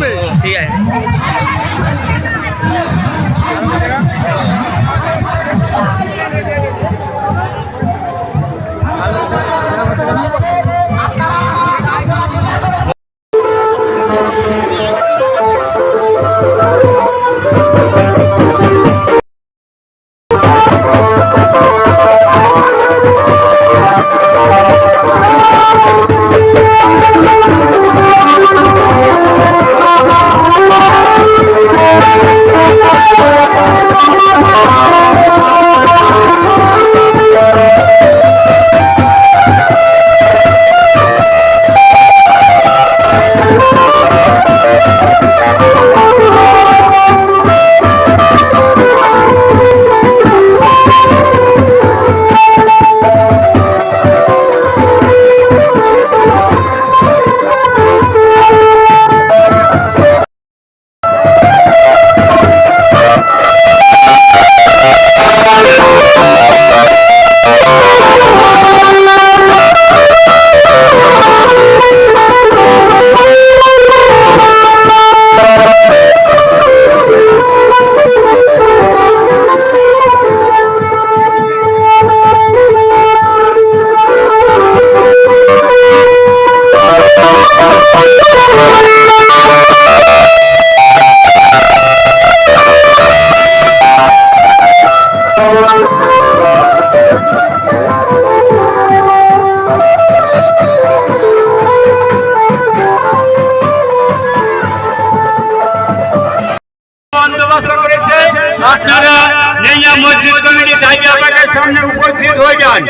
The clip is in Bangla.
ঠিক আছে আপনারা নেইয়া মসজিদ কমিটি দায়িত্ব পাকের সামনে উপস্থিত হয়ে যান।